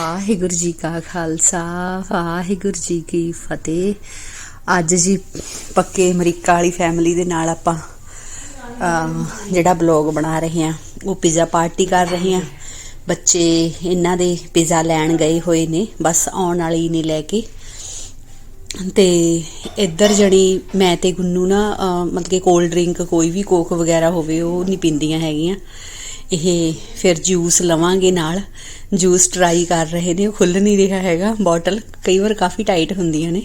ਵਾਹਿਗੁਰੂ ਜੀ ਕਾ ਖਾਲਸਾ, ਵਾਹਿਗੁਰੂ ਜੀ ਕੀ ਫਤਿਹ। ਅੱਜ ਜੀ ਪੱਕੇ ਅਮਰੀਕਾ ਵਾਲੀ ਫੈਮਿਲੀ ਦੇ ਨਾਲ ਆਪਾਂ ਜਿਹੜਾ ਬਲੌਗ ਬਣਾ ਰਹੇ ਹਾਂ, ਉਹ ਪੀਜ਼ਾ ਪਾਰਟੀ ਕਰ ਰਹੇ ਹਾਂ। ਬੱਚੇ ਇਹਨਾਂ ਦੇ ਪੀਜ਼ਾ ਲੈਣ ਗਏ ਹੋਏ ਨੇ, ਬਸ ਆਉਣ ਵਾਲੀ ਨੇ ਲੈ ਕੇ। ਤੇ ਇੱਧਰ ਜਿਹੜੀ ਮੈਂ ਤੇ ਗੁੰਨੂ ਨਾ ਮਤਲਬ ਕਿ ਕੋਲਡ ਡਰਿੰਕ ਕੋਈ ਵੀ ਕੋਕ ਵਗੈਰਾ ਹੋਵੇ, ਉਹ ਨਹੀਂ ਪੀਂਦੀਆਂ ਹੈਗੀਆਂ। ਇਹ ਫਿਰ ਜੂਸ ਲਵਾਂਗੇ ਨਾਲ। ਜੂਸ ਟਰਾਈ ਕਰ ਰਹੇ ਨੇ, ਉਹ ਖੁੱਲ ਨਹੀਂ ਰਿਹਾ ਹੈਗਾ। ਬੋਟਲ ਕਈ ਵਾਰ ਕਾਫੀ ਟਾਈਟ ਹੁੰਦੀਆਂ ਨੇ।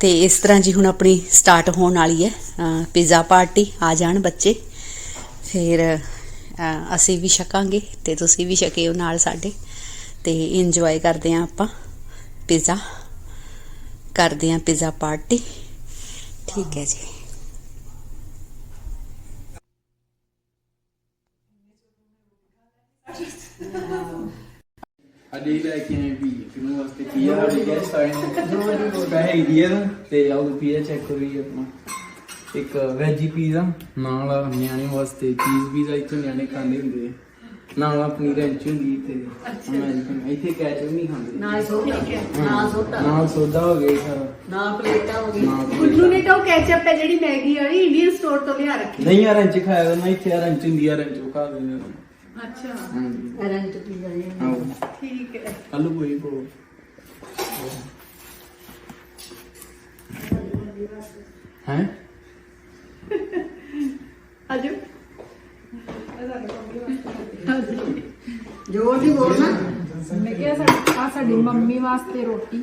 ਤੇ ਇਸ ਤਰ੍ਹਾਂ ਜੀ ਹੁਣ ਆਪਣੀ ਸਟਾਰਟ ਹੋਣ ਵਾਲੀ ਹੈ। ਪੀਜ਼ਾ ਪਾਰਟੀ ਆ ਜਾਣ ਬੱਚੇ। ਫਿਰ ਅਸੀਂ ਵੀ ਛਕਾਂਗੇ ਤੇ ਤੁਸੀਂ ਵੀ ਛਕਿਓ ਨਾਲ ਸਾਡੇ। ਤੇ ਇੰਜੋਏ ਕਰਦੇ ਆਂ ਆਪਾਂ ਪੀਜ਼ਾ ਕਰਦੇ ਆਂ ਪੀਜ਼ਾ ਪਾਰਟੀ ਠੀਕ ਹੈ ਜੀ। ਅਲੀ ਲੈ ਕੇ ਆਏ ਵੀ ਕਿਨੂੰ ਵਾਸਤੇ ਪੀਆ ਸਾਡੇ ਗੈਸਟ ਆਏ ਨੇ। ਪੈਸੇ ਦਿਏ ਨੂੰ ਤੇ ਆਓ ਪੀਆ ਚੈੱਕ ਕਰੋ ਜੀ ਆਪਣਾ। ਇੱਕ ਵੈਜੀ ਪੀਜ਼ਾ ਨਾਲ ਨਿਆਣੇ ਵਾਸਤੇ ਚੀਜ਼ ਪੀਜ਼ਾ ਇੱਥੇ ਨਿਆਣੇ ਖਾਂਦੇ ਹੁੰਦੇ ਆ। ਨਾਲ ਆਪਣੀ ਰੈਂਚ ਹੁੰਦੀ ਤੇ ਅਮਰੀਕਨ ਇੱਥੇ ਕੈਚਅਪ ਨਹੀਂ ਖਾਂਦੇ ਨਾਲ ਸੋਡਾ ਨਾਲ ਸੋਡਾ। ਨਾਲ ਸੋਡਾ ਹੋ ਗਿਆ ਸਾਰਾ। ਨਾਲ ਪਲੇਟਾਂ ਹੋ ਗਈ ਗੁੱਲੂ ਨੇ ਤਾਂ ਕੈਚਅਪ ਹੈ ਜਿਹੜੀ ਮੈਗੀ ਵਾਲੀ ਇੰਡੀਅਨ ਸਟੋਰ ਤੋਂ ਲਿਆ ਰੱਖੀ। ਨਹੀਂ ਯਾਰ ਰੈਂਚ ਖਾਇਆ ਨਾ ਇੱਥੇ ਰੈਂਚ ਹੁੰਦੀ ਆ ਰੈਂਚ ਖਾ ਲੈਂਦੇ ਆ। ਅੱਛਾ। ਹਾਂਜੀ। ਰੈਂਟ ਪੀਜ਼ਾ ਜੀ ਆਓ ਠੀਕ ਹੈ। ਕੱਲ ਕੋਈ ਕੋ ਹੈ? ਆਜੋ। ਜੋਰ ਦੀ ਬੋਲ ਨਾ ਮੈਂ ਕਿਹਾ ਸਾਡੀ ਆ ਸਾਡੀ ਮੰਮੀ ਵਾਸਤੇ ਰੋਟੀ।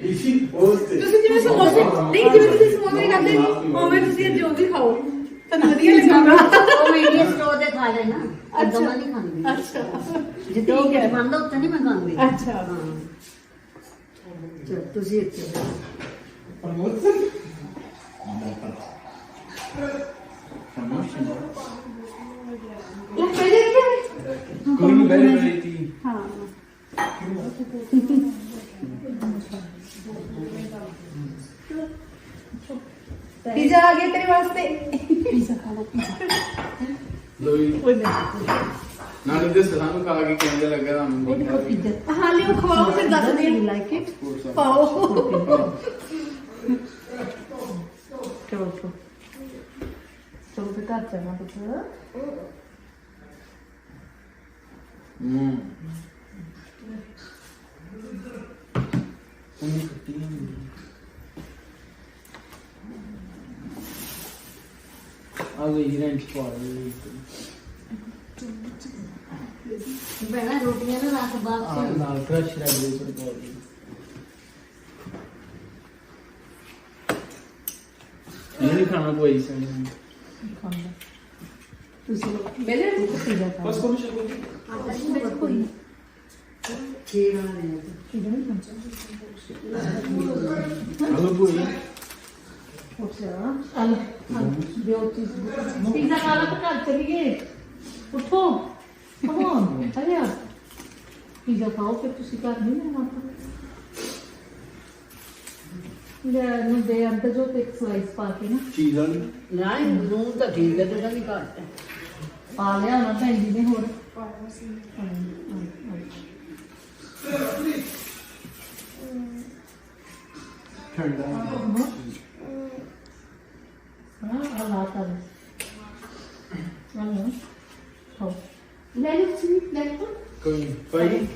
ਤੁਸੀਂ ਜਿਵੇਂ ਸਮੋਸੇ ਨਹੀਂ ਜਿਵੇਂ ਤੁਸੀਂ ਸਮੋਸੇ ਖਾਂਦੇ ਨਹੀਂ ਉਵੇਂ ਤੁਸੀਂ ਇਹ ਜੋ ਵੀ ਖਾਓ। ਤੁਹਾਨੂੰ ਵਧੀਆ ਲੱਗੂਗਾ ਉਹ ਮੈਂ ਇੰਡੀਅਨ ਸਟੋਰ ਦੇ ਖਾ ਲੈਣਾ ਅੱਛਾ। ਮੈਂ ਨਹੀਂ ਖਾਂਦੀ। ਅੱਛਾ। ਜਿੱਥੇ ਉਹ ਕੁਝ ਬਣਦਾ ਉੱਥੇ ਨਹੀਂ ਮੈਂ ਖਾਂਦੀ। ਅੱਛਾ। ਹਾਂ। ਚਲ ਤੁਸੀਂ ਇੱਥੇ ਉਹ ਪਹਿਲੇ ਨਹੀਂ ਕੋਈ ਨਹੀਂ ਬੈਠ ਬੈਠ ਤੀ ਹਾਂ। ਪੀਜ਼ਾ ਆ ਗਿਆ ਤੇਰੇ ਵਾਸਤੇ ਪੀਜ਼ਾ ਖਾ ਲਓ ਪੀਜ਼ਾ ਲੋਈ ਨਾਲੇ ਦੇ ਸਲਾਮ ਖਾ ਕੇ ਕਹਿੰਦੇ ਲੱਗਾ ਤੁਹਾਨੂੰ ਪੀਜ਼ਾ ਹਾਂ ਲਿਓ ਖਵਾਓ ਫਿਰ ਦੱਸ ਦੇ ਲਾਈਕ ਇਟ ਪਾਓ ਚਲੋ ਚਲੋ ਚਲੋ ਤੇ ਘਰ ਚੱਲਣਾ ਪੁੱਤ ਹੂੰ ਉਹਨੇ ਕੱਟੀ ਨਹੀਂ ਆ ਗਈ ਰੈਂਚ ਪਾ ਲਈ ਬਣਾ ਰੋਟੀਆਂ ਨਾ ਰਾਤ ਆ ਬਾਅਦ ਨਾਲ ਕ੍ਰਸ਼ ਰਹਿ ਗਈ ਸਰ ਪਾ ਲਈ ਇਹ ਨਹੀਂ ਖਾਣਾ ਕੋਈ ਸਹੀ ਖਾਂਦਾ ਤੁਸੀਂ ਮੇਰੇ ਪੀਜ਼ਾ ਖਾ ਬਸ ਕੋਈ ਪੀਜ਼ਾ ਖਾ ਲਾ ਤਾਂ ਘਰ ਚਲੀਏ। ਉਠੋ। ਕਮੋਨ ਅਰੇ ਪੀਜ਼ਾ ਖਾਓ ਫਿਰ ਤੁਸੀਂ ਘਰ ਨਹੀਂ ਆਪਾਂ। ਲੈ ਨੂੰ ਦੇ ਅੰਦਰ ਜੋ ਤੇ ਸਲਾਈਸ ਪਾ ਕੇ ਨਾ। ਚੀਜ਼ ਨੂੰ। ਤਾਂ ਠੀਕ ਹੈ ਤੇ ਨਹੀਂ ਘੱਟ ਹੈ। ਪਾ ਲਿਆ ਨਾ ਭੈਣ ਜੀ ਨੇ ਹੋਰ। ਠੰਡਾ ਹਾਂ ਅੱਲਾਹ ਤਾਲਾ ਹਾਂ ਹਾਂ ਲੈ ਲਓ ਤੁਸੀਂ ਲੈ ਲਓ ਕੋਈ ਭਾਈ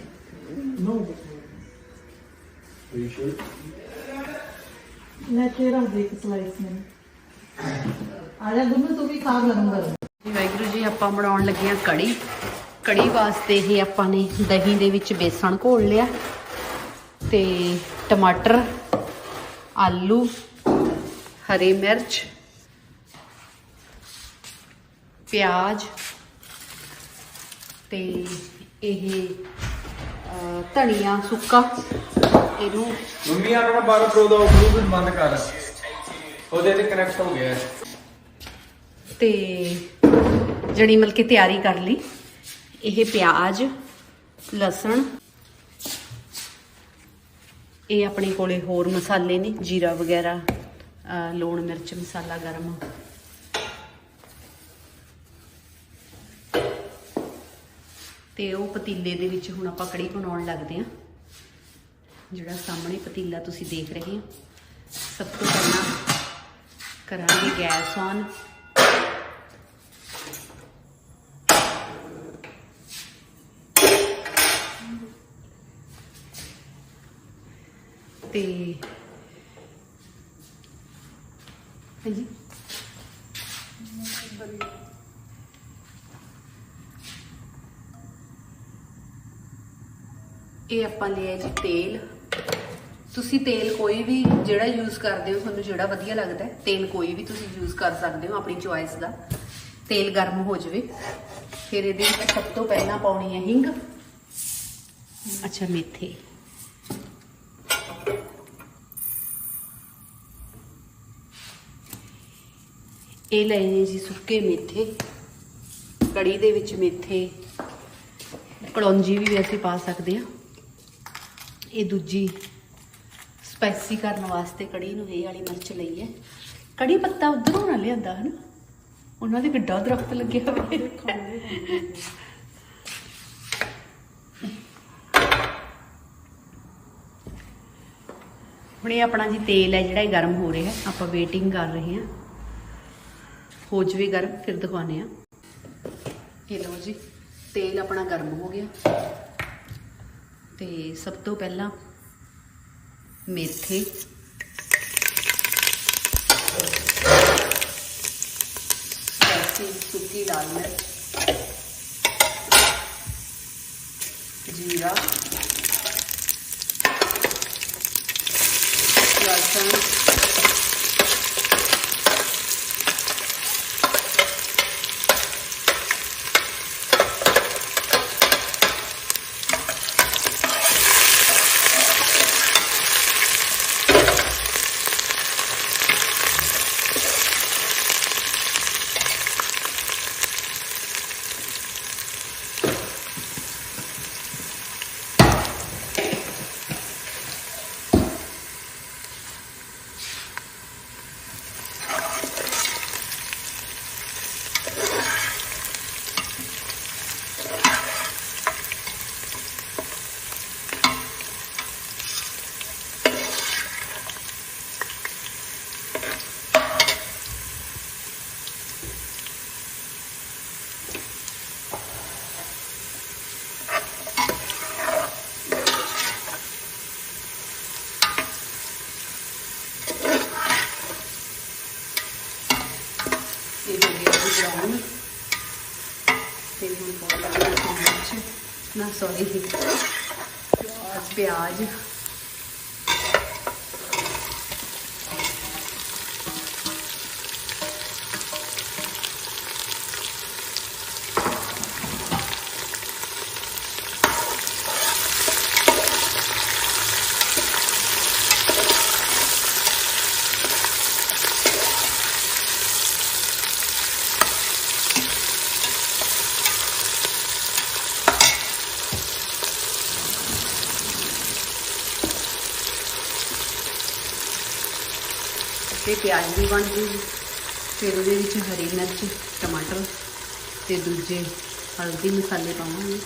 ਨੋ ਵੀ ਸ਼ੁਰ ਲੈ ਕੇ ਰੱਖ ਸਲਾਈਸ ਮੈਨੂੰ ਆ ਜਾ ਗੁੰਨੂ ਤੂੰ ਵੀ ਖਾ ਗਰਮ ਗਰਮ ਵਾਹਿਗੁਰੂ ਜੀ, ਆਪਾਂ ਬਣਾਉਣ ਲੱਗੇ ਆ ਕੜੀ। ਕੜੀ ਵਾਸਤੇ ਇਹ ਆਪਾਂ ਨੇ ਦਹੀਂ ਦੇ ਵਿੱਚ ਬੇਸਣ ਘੋਲ ਲਿਆ ਤੇ ਟਮਾਟਰ, ਆਲੂ, ਹਰੀ ਮਿਰਚ ਪਿਆਜ਼ ਤੇ ਇਹ ਧਨੀਆ ਸੁੱਕਾ। ਇਹਨੂੰ ਮੰਮੀ ਆਪਣਾ 12 ਪ੍ਰੋ ਦਾ ਬਲੂਟੁੱਥ ਬੰਦ ਕਰ। ਉਹਦੇ ਤੇ ਕਨੈਕਟ ਹੋ ਗਿਆ। ਤੇ ਜਣੀ ਮਤਲਬ ਕਿ ਤਿਆਰੀ ਕਰ ਲਈ। ਇਹ ਪਿਆਜ਼ ਲਸਣ ਇਹ ਆਪਣੇ ਕੋਲੇ ਹੋਰ ਮਸਾਲੇ ਨੇ ਜੀਰਾ ਵਗੈਰਾ ਲੂਣ ਮਿਰਚ ਮਸਾਲਾ ਗਰਮ। ਤੇ ਉਹ ਪਤੀਲੇ ਦੇ ਵਿੱਚ ਹੁਣ ਆਪਾਂ ਕੜੀ ਬਣਾਉਣ ਲੱਗਦੇ ਹਾਂ। ਜਿਹੜਾ ਸਾਹਮਣੇ ਪਤੀਲਾ ਤੁਸੀਂ ਦੇਖ ਰਹੇ ਹੋ। ਸਭ ਤੋਂ ਪਹਿਲਾਂ ਕਰਾਂਗੇ ਗੈਸ ਔਨ। ਤੇ ਹਾਂਜੀ। ਇਹ ਆਪਾਂ ਲਿਆ ਜੀ ਤੇਲ। ਤੁਸੀਂ ਤੇਲ ਕੋਈ ਵੀ ਜਿਹੜਾ ਯੂਜ਼ ਕਰਦੇ ਹੋ, ਤੁਹਾਨੂੰ ਜਿਹੜਾ ਵਧੀਆ ਲੱਗਦਾ ਹੈ, ਤੇਲ ਕੋਈ ਵੀ ਤੁਸੀਂ ਯੂਜ਼ ਕਰ ਸਕਦੇ ਹੋ ਆਪਣੀ ਚੁਆਇਸ ਦਾ। ਤੇਲ ਗਰਮ ਹੋ ਜਾਵੇ। ਫਿਰ ਇਹਦੇ ਵਿੱਚ ਸਭ ਤੋਂ ਪਹਿਲਾਂ ਪਾਉਣੀ ਹੈ ਹਿੰਗ। ਅੱਛਾ, ਮੇਥੇ। ਇਹ ਲਏ ਨੇ ਜੀ ਸੁੱਕੇ ਮੇਥੇ। ਕੜੀ ਦੇ ਵਿੱਚ ਮੇਥੇ। ਕਲੌਂਜੀ ਵੀ ਅਸੀਂ ਪਾ ਸਕਦੇ ਹਾਂ। ਇਹ ਦੂਜੀ ਸਪਾਈਸੀ ਕਰਨ ਵਾਸਤੇ ਕੜੀ ਨੂੰ ਇਹ ਵਾਲੀ ਮਿਰਚ ਲਈ ਹੈ। ਕੜੀ ਪੱਤਾ ਉਧਰੋਂ ਨਾ ਲਿਆਂਦਾ, ਹਨ? ਉਹਨਾਂ ਦੇ ਕਿੱਡਾ ਦਰਖਤ ਲੱਗਿਆ ਹੋਵੇ ਹੁਣ ਇਹ ਆਪਣਾ ਜੀ ਤੇਲ ਹੈ ਜਿਹੜਾ ਇਹ ਗਰਮ ਹੋ ਰਿਹਾ। ਆਪਾਂ ਵੇਟਿੰਗ ਕਰ ਰਹੇ ਹਾਂ। ਹੋ ਜਵੇ ਗਰਮ, ਫਿਰ ਦਿਖਾਉਂਦੇ ਆ ਇਹ ਲਓ ਜੀ, ਤੇਲ ਆਪਣਾ ਗਰਮ ਹੋ ਗਿਆ। ਤੇ ਸਭ ਤੋਂ ਪਹਿਲਾਂ ਮੇਥੇ। ਸਪਾਈਸੀ ਸੁੱਕੀ ਲਾਲ ਮਿਰਚ। ਜੀਰਾ। ਲਸਣ ਮਿਰਚ ਨਾ ਸੌਰੀ ਤੇ ਪਿਆਜ਼ ਵੀ ਬਣ ਜੂ। ਫਿਰ ਉਹਦੇ ਵਿੱਚ ਹਰੀ ਮਿਰਚ, ਟਮਾਟਰ ਤੇ ਦੂਜੇ ਹਲਦੀ ਮਸਾਲੇ ਪਾਵਾਂਗੇ।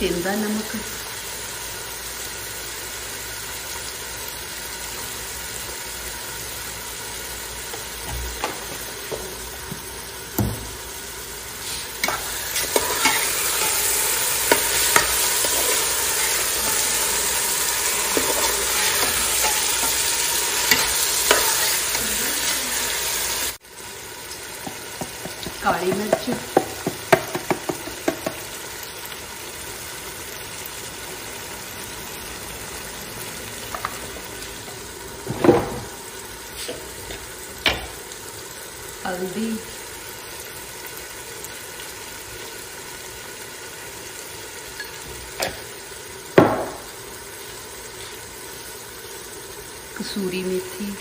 ਇਹ ਹੈ ਜੀ ਸਿੰਦਾ ਨਮਕ ਕਾਲੀ ਮਿਰਚ ਹਲਦੀ ਕਸੂਰੀ ਮੇਥੀ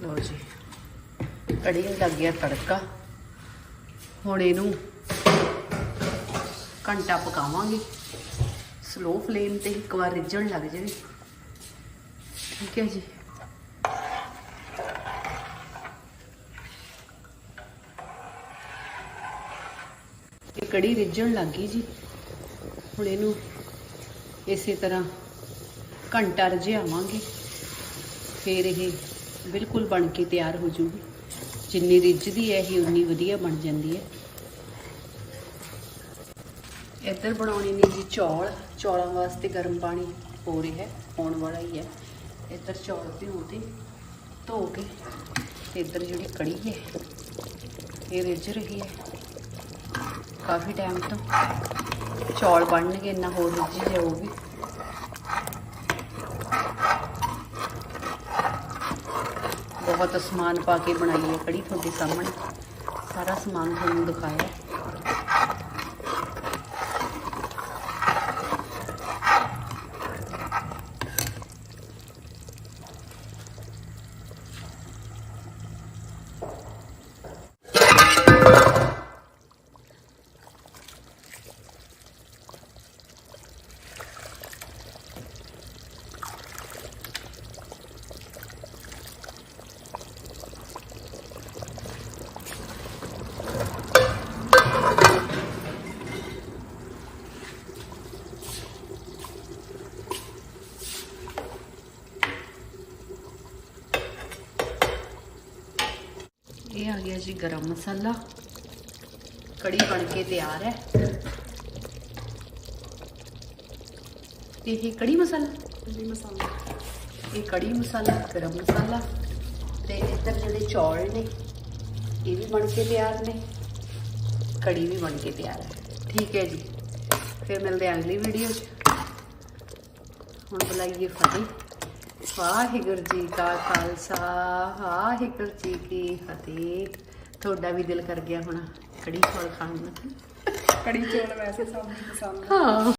ਲਓ ਜੀ ਕੜੀ ਨੂੰ ਲੱਗ ਗਿਆ ਤੜਕਾ। ਹੁਣ ਇਹਨੂੰ ਘੰਟਾ ਪਕਾਵਾਂਗੇ। ਸਲੋ ਫਲੇਮ ਤੇ ਇੱਕ ਵਾਰ ਰਿੱਝਣ ਲੱਗ ਜਾਵੇ। ਠੀਕ ਹੈ ਜੀ। ਇਹ ਕੜੀ ਰਿੱਝਣ ਲੱਗ ਗਈ ਜੀ। ਹੁਣ ਇਹਨੂੰ ਇਸੇ ਤਰ੍ਹਾਂ ਘੰਟਾ ਰਝਾਵਾਂਗੇ। ਫਿਰ ਇਹ ਬਿਲਕੁਲ ਬਣ ਕੇ ਤਿਆਰ ਹੋ ਜੂਗੀ ਜਿੰਨੀ ਰਿੱਝਦੀ ਹੈ ਇਹ ਉਨੀ ਵਧੀਆ ਬਣ ਜਾਂਦੀ ਹੈ। ਇੱਧਰ ਬਣਾਉਣੀ ਨੇ ਜੀ ਚੌਲ। ਚੌਲਾਂ ਵਾਸਤੇ ਗਰਮ ਪਾਣੀ ਹੋ ਰਿਹਾ ਹੈ ਆਉਣ ਵਾਲਾ ਹੀ ਹੈ। ਇੱਧਰ ਚੌਲ ਭਿਓ ਤੇ ਧੋ ਕੇ ਤੇ ਇੱਧਰ ਜਿਹੜੀ ਕੜੀ ਹੈ, ਇਹ ਰਿੱਝ ਰਹੀ ਹੈ। ਕਾਫੀ ਟਾਈਮ ਤੋਂ ਚੌਲ ਬਣਨਗੇ, ਇੰਨਾ ਹੋਰ ਰਿੱਝ ਜਾਊਗੀ। ਬਹੁਤ ਸਮਾਨ ਪਾ ਕੇ ਬਣਾਈ ਹੈ ਕੜੀ ਤੁਹਾਡੇ ਸਾਹਮਣੇ। ਸਾਰਾ ਸਮਾਨ ਤੁਹਾਨੂੰ ਦਿਖਾਇਆ ਇਹ ਆ ਗਿਆ ਜੀ ਗਰਮ ਮਸਾਲਾ। ਕੜੀ ਬਣ ਕੇ ਤਿਆਰ ਹੈ। ਇਹ ਕੜੀ ਮਸਾਲਾ। ਕੜੀ ਮਸਾਲਾ। ਇਹ ਕੜੀ ਮਸਾਲਾ ਗਰਮ ਮਸਾਲਾ। ਤੇ ਇੱਧਰ ਜਿਹੜੇ ਚੌਲ ਨੇ ਇਹ ਵੀ ਬਣ ਕੇ ਤਿਆਰ ਨੇ। ਕੜੀ ਵੀ ਬਣ ਕੇ ਤਿਆਰ ਹੈ। ਠੀਕ ਹੈ ਜੀ। ਫਿਰ ਮਿਲਦੇ ਹਾਂ ਅਗਲੀ ਵੀਡੀਓ 'ਚ। ਹੁਣ ਬੁਲਾਈਏ ਫਤਿਹ। ਵਾਹਿਗੁਰੂ ਜੀ ਕਾ ਖਾਲਸਾ ਵਾਹਿਗੁਰੂ ਜੀ ਕੀ ਫਤਿਹ। ਤੁਹਾਡਾ ਵੀ ਦਿਲ ਕਰ ਗਿਆ ਹੋਣਾ ਕੜੀ ਚੌਲ ਖਾਣ ਨੂੰ। ਕੜੀ ਚੌਲ ਵੈਸੇ ਸਭ ਨੂੰ ਪਸੰਦ ਹਾਂ।